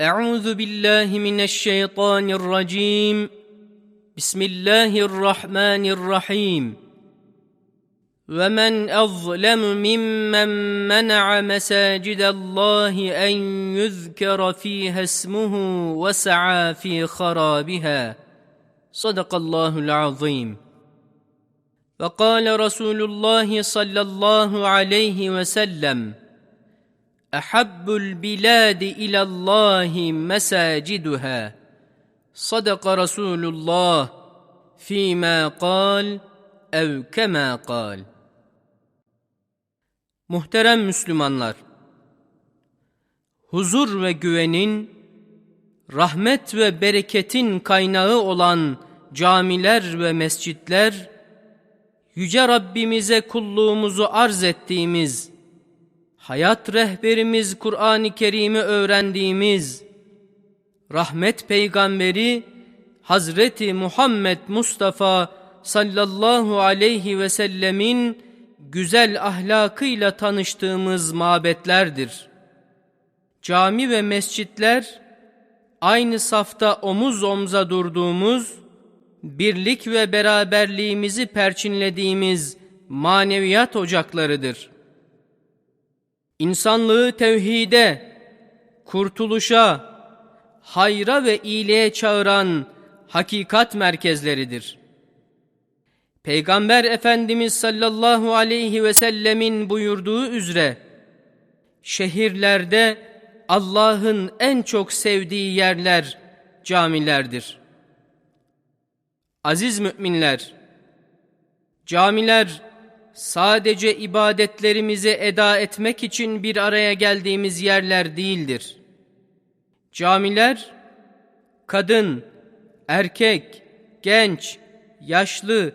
أعوذ بالله من الشيطان الرجيم. بسم الله الرحمن الرحيم. ومن أظلم ممن منع مساجد الله أن يذكر فيها اسمه وسعى في خرابها. صدق الله العظيم. وقال رسول الله صلى الله عليه وسلم Ehabbul biladi ilallahi mesaciduha. Sadaka Resulullah fîmâ kal ev kemâ kal. Muhterem Müslümanlar, huzur ve güvenin, rahmet ve bereketin kaynağı olan camiler ve mescitler, Yüce Rabbimize kulluğumuzu arz ettiğimiz hayat rehberimiz Kur'an-ı Kerim'i öğrendiğimiz, rahmet peygamberi Hazreti Muhammed Mustafa sallallahu aleyhi ve sellemin güzel ahlakıyla tanıştığımız mabetlerdir. Cami ve mescitler aynı safta omuz omza durduğumuz, birlik ve beraberliğimizi perçinlediğimiz maneviyat ocaklarıdır. İnsanlığı tevhide, kurtuluşa, hayra ve iyiliğe çağıran hakikat merkezleridir. Peygamber Efendimiz sallallahu aleyhi ve sellemin buyurduğu üzere, şehirlerde Allah'ın en çok sevdiği yerler camilerdir. Aziz müminler, camiler sadece ibadetlerimizi eda etmek için bir araya geldiğimiz yerler değildir. Camiler, kadın, erkek, genç, yaşlı,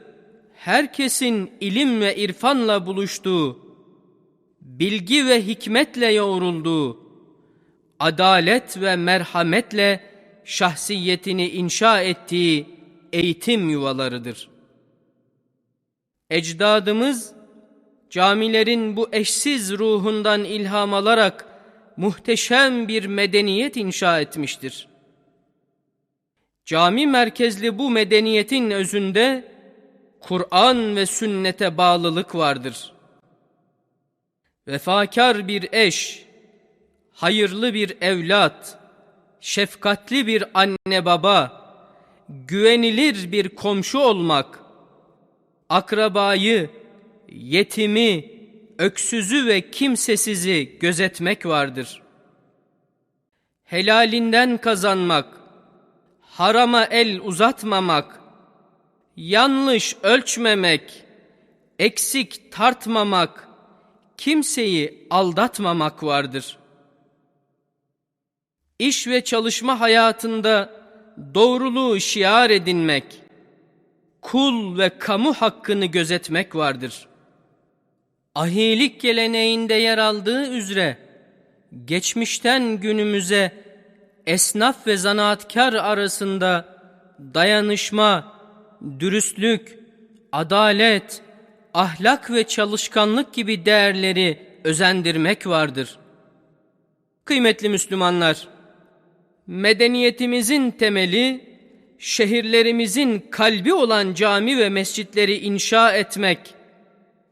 herkesin ilim ve irfanla buluştuğu, bilgi ve hikmetle yoğrulduğu, adalet ve merhametle şahsiyetini inşa ettiği eğitim yuvalarıdır. Ecdadımız camilerin bu eşsiz ruhundan ilham alarak muhteşem bir medeniyet inşa etmiştir. Cami merkezli bu medeniyetin özünde Kur'an ve sünnete bağlılık vardır. Vefakar bir eş, hayırlı bir evlat, şefkatli bir anne baba, güvenilir bir komşu olmak, akrabayı, yetimi, öksüzü ve kimsesizi gözetmek vardır. Helalinden kazanmak, harama el uzatmamak, yanlış ölçmemek, eksik tartmamak, kimseyi aldatmamak vardır. İş ve çalışma hayatında doğruluğu şiar edinmek, kul ve kamu hakkını gözetmek vardır. Ahilik geleneğinde yer aldığı üzere, geçmişten günümüze esnaf ve zanaatkar arasında dayanışma, dürüstlük, adalet, ahlak ve çalışkanlık gibi değerleri özendirmek vardır. Kıymetli Müslümanlar, medeniyetimizin temeli, şehirlerimizin kalbi olan cami ve mescitleri inşa etmek,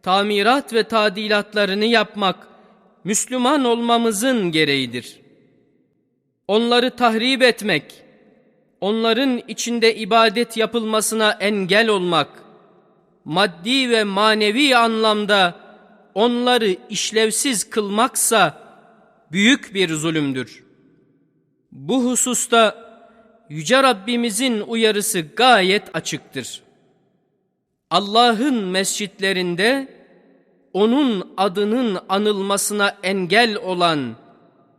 tamirat ve tadilatlarını yapmak, Müslüman olmamızın gereğidir. Onları tahrip etmek, onların içinde ibadet yapılmasına engel olmak, maddi ve manevi anlamda onları işlevsiz kılmaksa büyük bir zulümdür. Bu hususta Yüce Rabbimizin uyarısı gayet açıktır. Allah'ın mescitlerinde onun adının anılmasına engel olan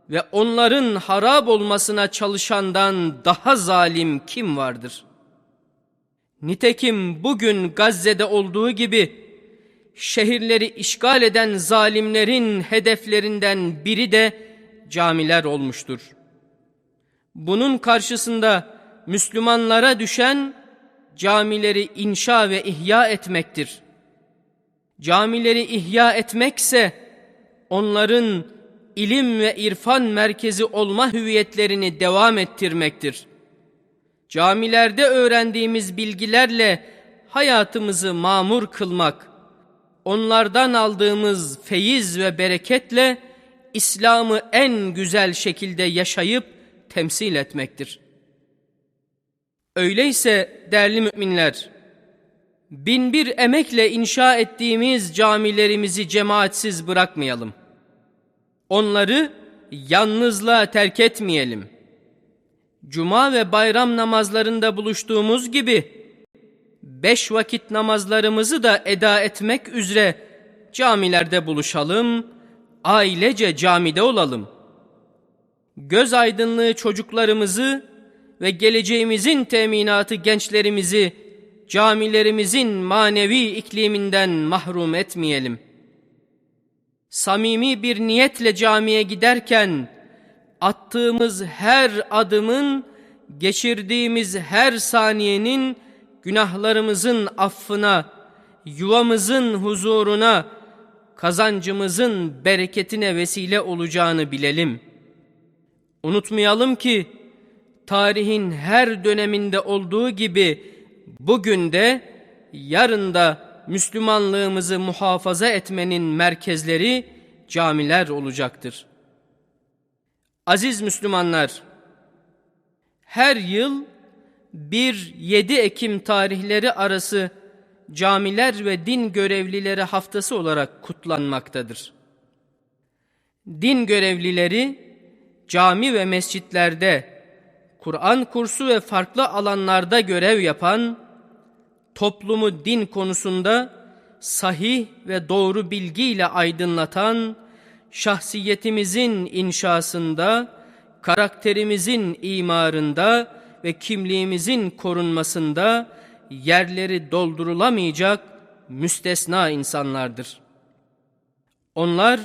ve onların harap olmasına çalışandan daha zalim kim vardır? Nitekim bugün Gazze'de olduğu gibi şehirleri işgal eden zalimlerin hedeflerinden biri de camiler olmuştur. Bunun karşısında Müslümanlara düşen camileri inşa ve ihya etmektir. Camileri ihya etmekse onların ilim ve irfan merkezi olma hüviyetlerini devam ettirmektir. Camilerde öğrendiğimiz bilgilerle hayatımızı mamur kılmak, onlardan aldığımız feyiz ve bereketle İslam'ı en güzel şekilde yaşayıp temsil etmektir. Öyleyse değerli müminler, bin bir emekle inşa ettiğimiz camilerimizi cemaatsiz bırakmayalım. Onları yalnızlığa terk etmeyelim. Cuma ve bayram namazlarında buluştuğumuz gibi, beş vakit namazlarımızı da eda etmek üzere camilerde buluşalım, ailece camide olalım. Göz aydınlığı çocuklarımızı ve geleceğimizin teminatı gençlerimizi camilerimizin manevi ikliminden mahrum etmeyelim. Samimi bir niyetle camiye giderken attığımız her adımın, geçirdiğimiz her saniyenin günahlarımızın affına, yuvamızın huzuruna, kazancımızın bereketine vesile olacağını bilelim. Unutmayalım ki tarihin her döneminde olduğu gibi bugün de yarın da Müslümanlığımızı muhafaza etmenin merkezleri camiler olacaktır. Aziz Müslümanlar, her yıl 1-7 Ekim tarihleri arası camiler ve din görevlileri haftası olarak kutlanmaktadır. Din görevlileri cami ve mescitlerde, Kur'an kursu ve farklı alanlarda görev yapan, toplumu din konusunda sahih ve doğru bilgiyle aydınlatan, şahsiyetimizin inşasında, karakterimizin imarında ve kimliğimizin korunmasında yerleri doldurulamayacak müstesna insanlardır. Onlar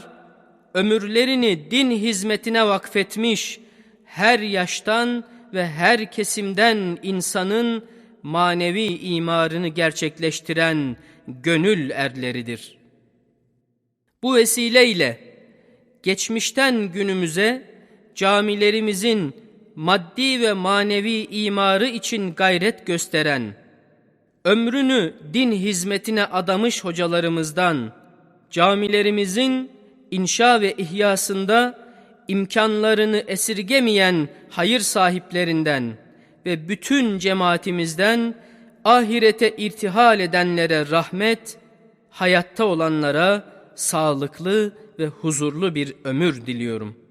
ömürlerini din hizmetine vakfetmiş her yaştan ve her kesimden insanın manevi imarını gerçekleştiren gönül erleridir. Bu vesileyle geçmişten günümüze camilerimizin maddi ve manevi imarı için gayret gösteren, ömrünü din hizmetine adamış hocalarımızdan, camilerimizin inşa ve ihyasında imkanlarını esirgemeyen hayır sahiplerinden ve bütün cemaatimizden ahirete irtihal edenlere rahmet, hayatta olanlara sağlıklı ve huzurlu bir ömür diliyorum.''